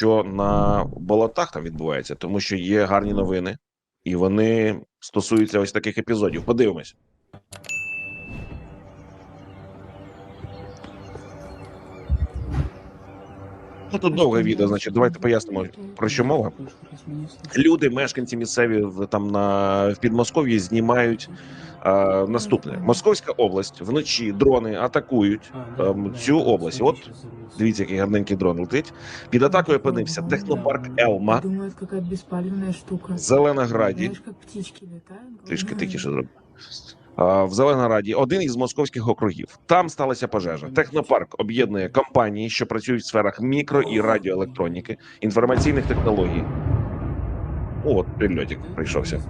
що на болотах там відбувається, тому що є гарні новини, і вони стосуються ось таких епізодів. Подивимось. Ну, тут довге відео, значить, давайте пояснимо, про що мова. Люди, мешканці місцеві в там на в Підмосков'ї знімають е, наступне: Московська область вночі дрони атакують ем, цю область. От дивіться, який гарненький дрон летить. Під атакою опинився технопарк Елма Зеленограді. Трішки тихіше зробив. В Зеленограді один із московських округів. Там сталася пожежа. Технопарк об'єднує компанії, що працюють в сферах мікро і радіоелектроніки, інформаційних технологій. От прильотик прийшовся.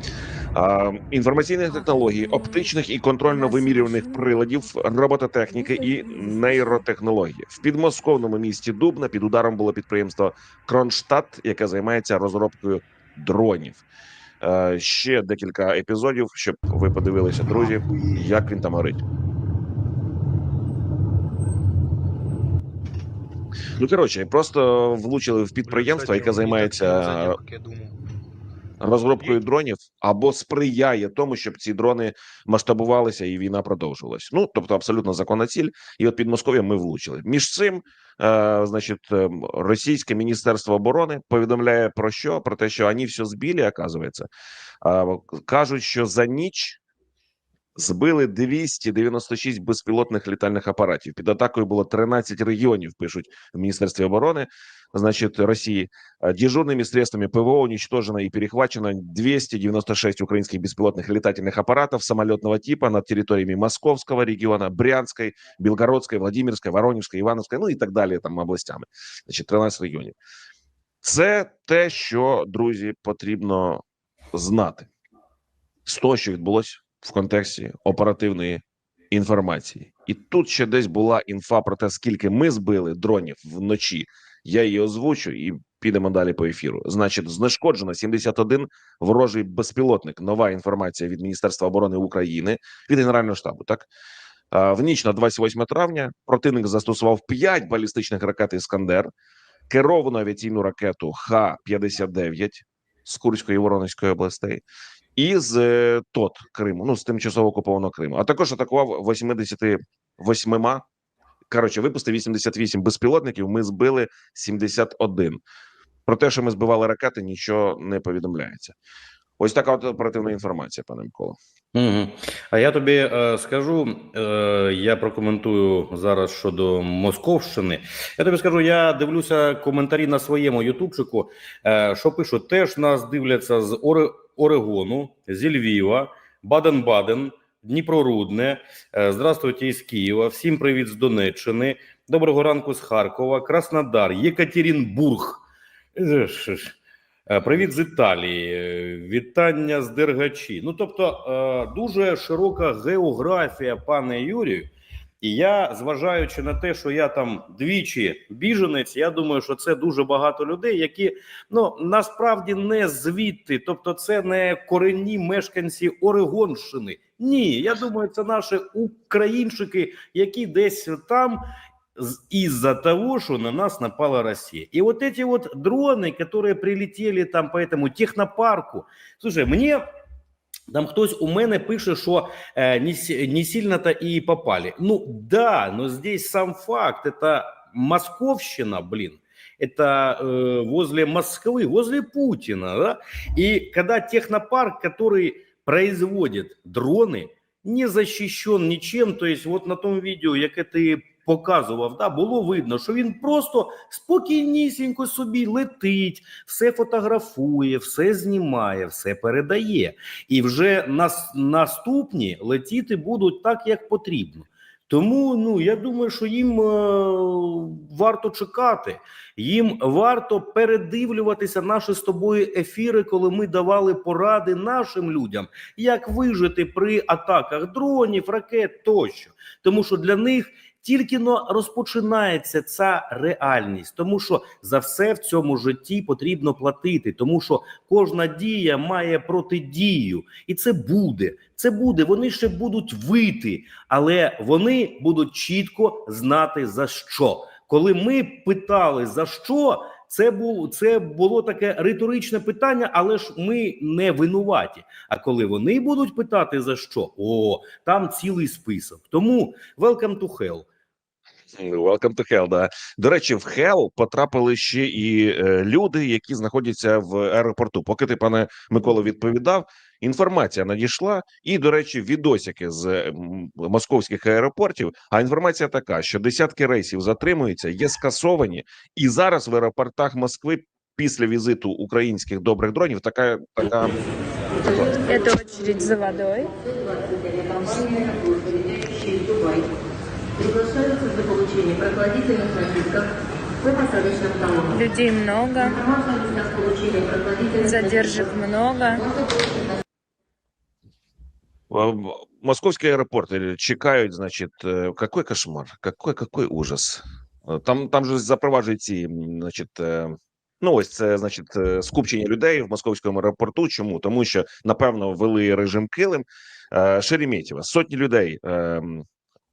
А, інформаційних технологій, оптичних і контрольно-вимірюваних приладів, робототехніки і нейротехнології. В підмосковному місті Дубна під ударом було підприємство Кронштадт, яке займається розробкою дронів. Е, ще декілька епізодів, щоб ви подивилися, друзі, як він там горить. Ну коротше, просто влучили в підприємство, яке займається розробкою дронів, або сприяє тому, щоб ці дрони масштабувалися і війна продовжувалась. Ну тобто, абсолютно законна ціль. І от під Москов'ям ми влучили. Між цим, е, значить, е, російське міністерство оборони повідомляє про що? Про те, що вони все збили, оказується. Е, кажуть, що за ніч. Збили 296 безпілотних літальних апаратів. Під атакою було 13 регіонів. Пишуть в міністерстві оборони, значить Росії. Э, Дежурными средствами ПВО уничтожено и перехвачено 296 украинских беспилотных летательных аппаратов самолетного типа над территориями Московского региона, Брянской, Белгородской, Владимирской, Воронежской, Ивановской, ну і так далі, там областями. Значить, 13 регіонів. Це те, що, друзі, потрібно знати з того, що відбулося в контексті оперативної інформації. І тут ще десь була інфа про те, скільки ми збили дронів вночі. Я її озвучу і підемо далі по ефіру. Значить, знешкоджено 71 ворожий безпілотник. Нова інформація від Міністерства оборони України від Генерального штабу. Так в ніч на 28 травня противник застосував 5 балістичних ракет Іскандер, керовану авіаційну ракету Х-59 з Курської і Воронезької областей. І з е, ТОТ Криму, ну з тимчасово окупованого Криму, а також атакував 88 коротше, випустив 88 безпілотників. Ми збили 71. Про те, що ми збивали ракети, нічого не повідомляється. Ось така от оперативна інформація, пане Микола. Угу. А я тобі е, скажу, е, я прокоментую зараз щодо Московщини. Я тобі скажу, я дивлюся коментарі на своєму ютубчику, е, що пишуть, теж нас дивляться з Оре, Орегону, зі Львіва, Баден-Баден, Дніпрорудне. Е, здравствуйте із Києва. Всім привіт з Донеччини. Доброго ранку з Харкова, Краснодар, Єкатерінбург. Е, Е, Привіт з Італії, вітання з Дергачі. Ну тобто, дуже широка географія, пане Юрію. І я, зважаючи на те, що я там двічі біженець, я думаю, що це дуже багато людей, які ну насправді не звідти, тобто, це не корінні мешканці Орегонщини. Ні, я думаю, це наші українчики, які десь там з- из-за того, что на нас напала Россия. И вот эти вот дроны, которые прилетели там по этому технопарку, слушай, мне там хтось у мене пише, що е, не, сі- не сильно-то і попали. Ну да, но здесь сам факт, это Московщина, блин. Это э, возле Москвы, возле Путина, да? И когда технопарк, который производит дрони, не защищен нічим. То есть, от на тому відео, яке ти показував, да, було видно, що він просто спокійнісінько собі летить, все фотографує, все знімає, все передає. І вже нас, наступні летіти будуть так, як потрібно. Тому ну я думаю, що їм е, варто чекати. Їм варто передивлюватися наші з тобою ефіри, коли ми давали поради нашим людям, як вижити при атаках дронів, ракет тощо. Тому що для них тільки но розпочинається ця реальність, тому що за все в цьому житті потрібно платити, тому що кожна дія має протидію, і це буде. Це буде. Вони ще будуть вити, але вони будуть чітко знати за що. Коли ми питали за що, Це був це було таке риторичне питання, але ж ми не винуваті. А коли вони будуть питати за що, о, там цілий список. Тому welcome to hell. Welcome to hell, да. До речі, в hell потрапили ще і е, люди, які знаходяться в аеропорту. Поки ти, пане Миколо, відповідав, інформація надійшла, і, до речі, відосики з московських аеропортів. А інформація така, що десятки рейсів затримуються, є скасовані, і зараз в аеропортах Москви після візиту українських добрих дронів така така. Это очередь за водой. Приглашаются для получения прохладительных напитков по посадочным талонам. Людей много, Информация о местах получения прохладительных задержек много. А, в- Московские аэропорты чекають, значит, э, какой кошмар, какой, какой ужас. Э, Там, там же запроваджують ці, м, значить, е, ну ось це, значить, е, скупчення людей в московському аеропорту. Чому? Тому що, напевно, ввели режим килим. Е, Шереметьєво, сотні людей е, м,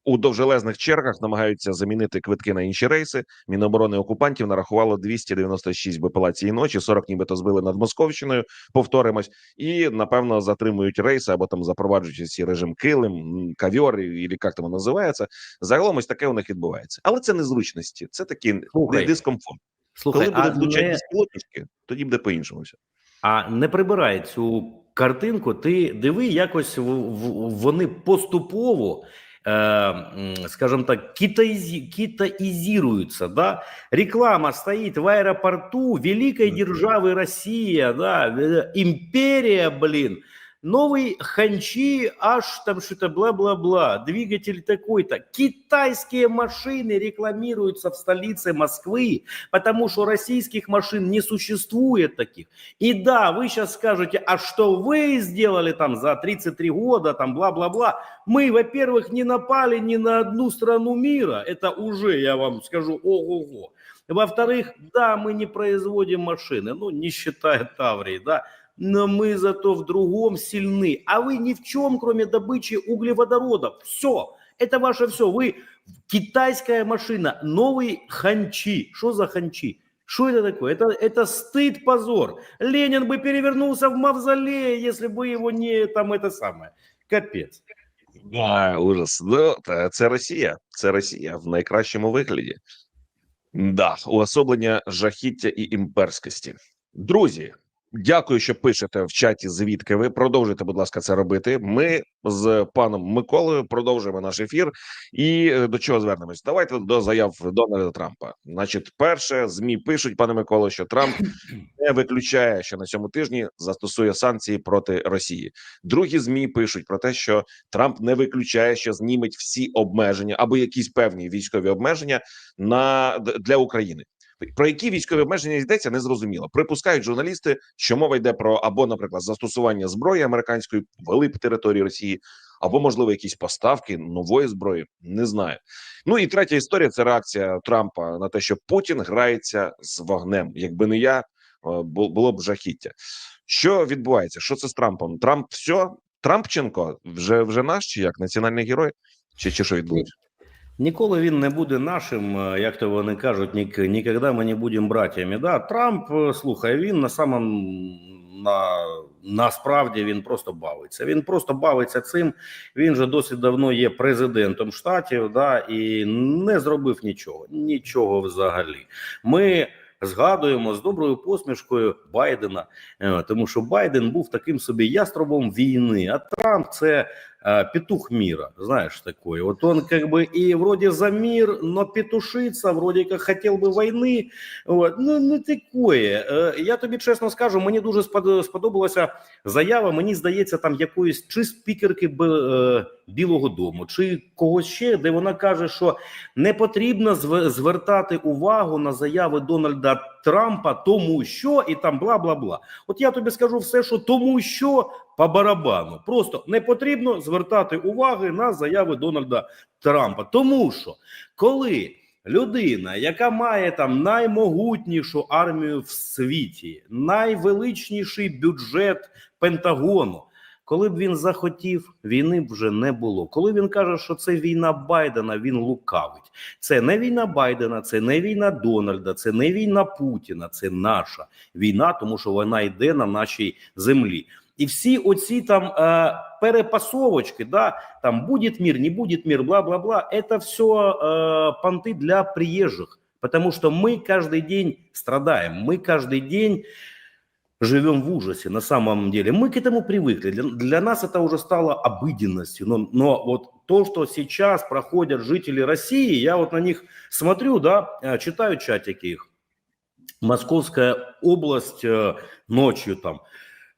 у довжелезних чергах намагаються замінити квитки на інші рейси. Міноборони окупантів нарахувало 296 БПЛА цієї ночі, 40 нібито збили над Московщиною, повторимось і напевно затримують рейси або там запроваджують ці режим килим, м, ковьор, і як там воно називається. Загалом ось таке у них відбувається, але це незручності, це такі Слухай, дискомфорт. Слухай, Коли буде а влучати не, безпілотнички, тоді буде по іншому все. а не прибирай цю картинку. Ти диви, якось в, в, вони поступово. Е, м, скажем так, китаизи, китаизируются, да, реклама стоит в аэропорту великой державы Россия, да, э, империя, блин, новый ханчи, аж там что-то бла-бла-бла, двигатель такой-то. Китайские машины рекламируются в столице Москвы, потому что российских машин не существует таких. И да, вы сейчас скажете, а что вы сделали там за 33 года, там бла-бла-бла. Мы, во-первых, не напали ни на одну страну мира, это уже, я вам скажу, ого-го. Во-вторых, да, мы не производим машины, ну, не считая Таврии, да, но мы зато в другом сильны. А вы ни в чем, кроме добычи углеводородов. Все, это ваше все. Вы китайская машина, новый ханчи. Что за ханчи? Что это такое? Это, это стыд, позор. Ленин бы перевернулся в мавзолее, если бы его не там это самое. Капец. Да, ужас. Ну, та це Росія. Це Росія в найкращому вигляді. Да, уособлення жахіття і імперськості. Друзі, дякую, що пишете в чаті. Звідки ви продовжуйте, будь ласка, це робити. Ми з паном Миколою продовжуємо наш ефір. І е, до чого звернемось? Давайте до заяв Дональда Трампа. Значить, перше, змі пишуть, пане Миколо, що Трамп не виключає, що на цьому тижні застосує санкції проти Росії. Другі змі пишуть про те, що Трамп не виключає, що зніметь всі обмеження або якісь певні військові обмеження на для України. Про які військові обмеження йдеться, не зрозуміло. Припускають журналісти, що мова йде про або, наприклад, застосування зброї американської вели території Росії, або можливо якісь поставки нової зброї. Не знаю. Ну і третя історія це реакція Трампа на те, що Путін грається з вогнем. Якби не я, е, було б жахіття. Що відбувається? Що це з Трампом? Трамп все? Трампченко вже вже наш чи як національний герой? Чи, чи що відбувається? Ніколи він не буде нашим, е, як то вони кажуть, нік, ніколи ми не будемо братями. Да, Трамп, е, слухай, він на самом на насправді він просто бавиться. Він просто бавиться цим. Він же досить давно є президентом штатів, да, і не зробив нічого. Нічого взагалі. Ми згадуємо з доброю посмішкою Байдена, е, тому що Байден був таким собі яструбом війни, а Трамп це петух мира, знаешь, такой. Вот он как бы и вроде за мир, но петушится, вроде как хотел бы войны. От. Ну, ну такое. Е, Я тобі чесно скажу, мені дуже спод- сподобалася заява. Мені здається, там якоїсь чи спікерки Б- е, Білого Дому, чи когось ще, де вона каже, що не потрібно зв- звертати увагу на заяви Дональда Трампа, тому що і там бла бла бла. От я тобі скажу все, що тому що по барабану. Просто не потрібно звертати уваги на заяви Дональда Трампа. Тому що коли людина, яка має там наймогутнішу армію в світі, найвеличніший бюджет Пентагону, Коли б він захотів, війни б вже не було. Коли він каже, що це війна Байдена, він лукавить. Це не війна Байдена, це не війна Дональда, це не війна Путіна, це наша війна, тому що вона йде на нашій землі. І всі оці там е, перепасовочки, да, там буде мир, не буде мир, бла-бла-бла, это все э, понты для приезжих, потому что мы каждый день страдаем, мы каждый день живем в ужасе на самом деле. Мы к этому привыкли, для, для нас это уже стало обыденностью, но, но вот то, что сейчас проходят жители России, я вот на них смотрю, да, э, читаю чатики их, Московская область э, ночью там,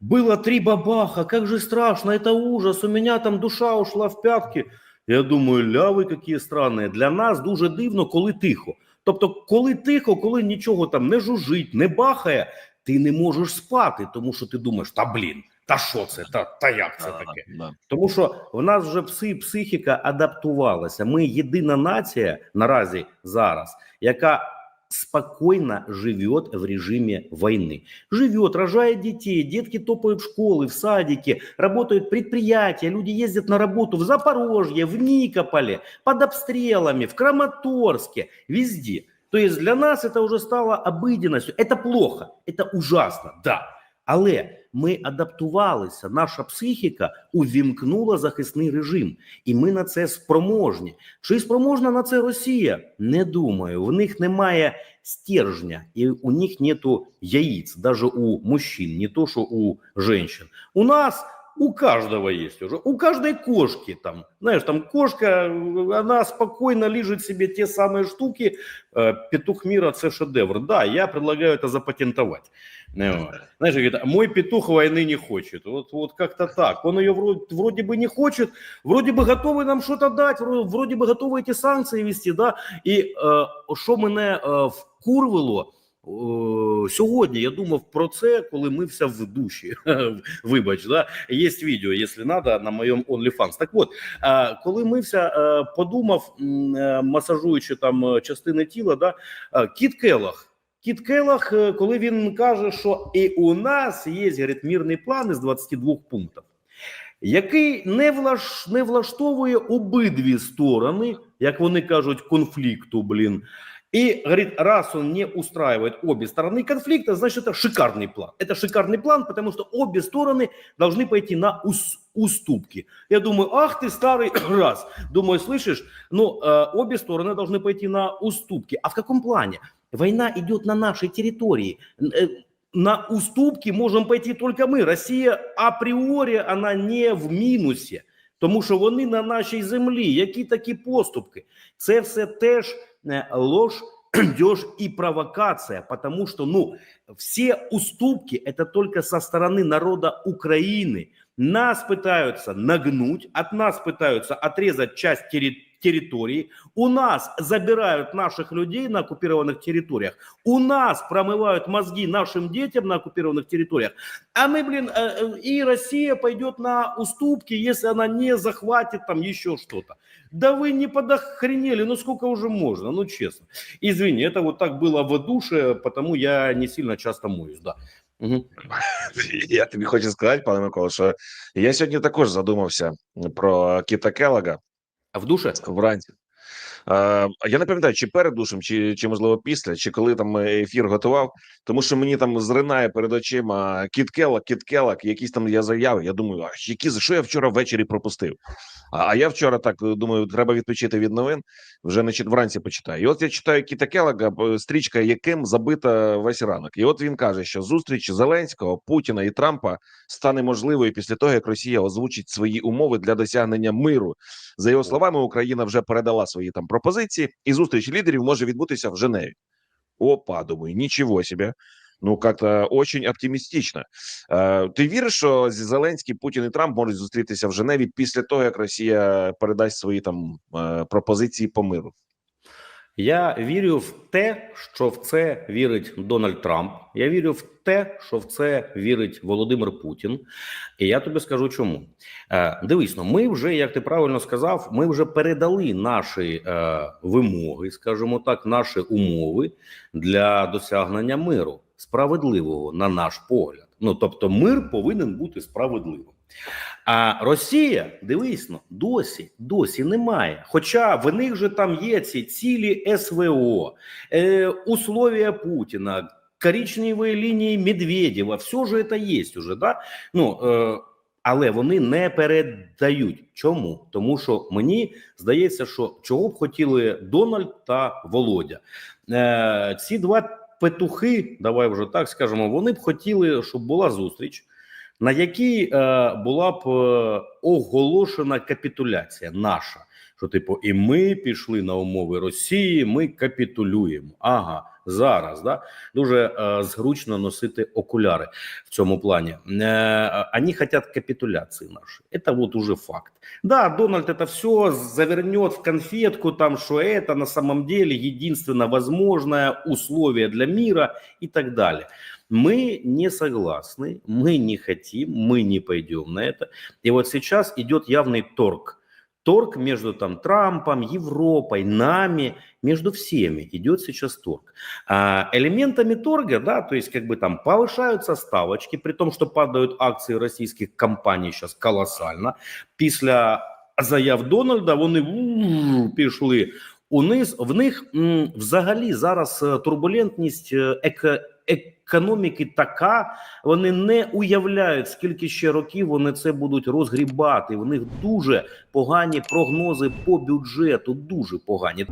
было три бабаха, как же страшно, это ужас, у меня там душа ушла в пятки. Я думаю, ля ви які странні. Для нас дуже дивно, коли тихо. Тобто, коли тихо, коли нічого там не жужить, не бахає, ти не можеш спати, тому що ти думаєш, та блін, та що це, та, та як це таке? Тому що в нас вже пси, психіка адаптувалася. Ми єдина нація наразі зараз, яка спокойно живет в режиме войны. Живет, рожает детей, детки топают в школы, в садики, работают предприятия, люди ездят на работу в Запорожье, в Никополе, под обстрелами, в Краматорске, везде. То есть для нас это уже стало обыденностью. Это плохо, это ужасно, да. Але ми адаптувалися, наша психіка увімкнула захисний режим, і ми на це спроможні. Чи спроможна на це Росія? Не думаю. В них немає стержня, і у них нету яиц, даже у мужчин, не то что у женщин. У нас у каждого есть уже, у каждой кошки там, знаешь, там кошка, она спокойно лежит себе те самые штуки, Э, петух мира це шедевр. Да, я предлагаю это запатентовать. Ну, вот. Знаешь, говорит, мой петух войны не хочет. Вот, вот как-то так. Он ее вроде, вроде бы не хочет, вроде бы готовый нам что-то дать, вроде, вроде бы готовы эти санкции вести, да. І е, що мене е, вкурвило, е, сьогодні я думав про це, коли мився в душі. Вибач, да? є відео, якщо треба, на моєму OnlyFans. Так от, коли мився, е, подумав, е, масажуючи там е, частини тіла, да, Кіт Келлах. Кіт Келлах, е, коли він каже, що і у нас є говорить, мірний план із 22 пунктів, який не, влаш, не влаштовує обидві сторони, як вони кажуть, конфлікту, блін. И говорит, раз он не устраивает обе стороны конфликта, значит, это шикарный план. Это шикарный план, потому что обе стороны должны пойти на ус- уступки. Я думаю, ах ты старый раз. Думаю, слышишь, ну, э, обе стороны должны пойти на уступки. А в каком плане? Война идет на нашей территории. Э, На уступки можем пойти только мы. Россия апріорі она не в мінусі, тому що вони на нашій землі. Які такі поступки? Це все теж э, Ложь, дёж и провокация, потому что, ну, все уступки это только со стороны народа Украины. Нас пытаются нагнуть, от нас пытаются отрезать часть терри- территории, у нас забирают наших людей на оккупированных территориях, у нас промывают мозги нашим детям на оккупированных территориях, а мы, блин, э, э, и Россия пойдет на уступки, если она не захватит там еще что-то. Да вы не подохренели, ну сколько уже можно, ну честно. Извини, это вот так было в душе, потому я не сильно часто моюсь, да. Мгм. Я тобі хочу сказати, пане Микола, що я сьогодні також задумався про Кіта Келлога А в душе? вранці. Е, я не пам'ятаю, чи перед душем, чи, чи можливо після, чи коли там ефір готував, тому що мені там зринає перед очима Кіт Келлог, Кіт Келлог, якісь там я заяви. Я думаю, а які що я вчора ввечері пропустив? А, а я вчора так думаю, треба відпочити від новин. Вже не вранці почитаю. І от я читаю Кіта Келлога, стрічка, яким забита весь ранок. І от він каже, що зустріч Зеленського, Путіна і Трампа стане можливою після того, як Росія озвучить свої умови для досягнення миру. За його словами, Україна вже передала свої там пропозиції, і зустріч лідерів може відбутися в Женеві. Опа, думаю, нічого себе. Ну, как-то очень оптимістично. Е, ти віриш, що Зеленський, Путін і Трамп можуть зустрітися в Женеві після того, як Росія передасть свої там е, пропозиції по миру? Я вірю в те, що в це вірить Дональд Трамп. Я вірю в те, що в це вірить Володимир Путін. І я тобі скажу чому. Е, дивись, ну ми вже, як ти правильно сказав, ми вже передали наші е, вимоги, скажімо так, наші умови для досягнення миру справедливого, на наш погляд. Ну тобто, мир повинен бути справедливим. А Росія, дивись, ну, досі, досі немає. Хоча в них же там є ці цілі СВО, е, условия Путіна, коричневі лінії Медведєва, все ж це є уже, да? Ну, е, але вони не передають. Чому? Тому що мені здається, що чого б хотіли Дональд та Володя. Е, ці два петухи, давай вже так скажемо, вони б хотіли, щоб була зустріч, на якій е, була б е, оголошена капітуляція наша. Що, типу, і ми пішли на умови Росії, ми капітулюємо. Ага, зараз да дуже е, зручно носити окуляри в цьому плані. Е, они хотят капитуляции нашей. Это вот уже факт. Да, Дональд это все завернет в конфетку, там, что это на самом деле единственно возможное условие для мира и так далее. Мы не согласны, мы не хотим, мы не пойдем на это. И вот сейчас идет явный торг. Торг между там Трампом, Европой, нами, между всеми идет сейчас торг. А, элементами торга, да, то есть как бы там повышаются ставочки, при том, что падают акции российских компаний сейчас колоссально. Після заяв Дональда вони у, пішли униз. В них м, взагалі зараз е, турбулентність е, еко, економіки така, вони не уявляють, скільки ще років вони це будуть розгрібати. В них дуже погані прогнози по бюджету, дуже погані.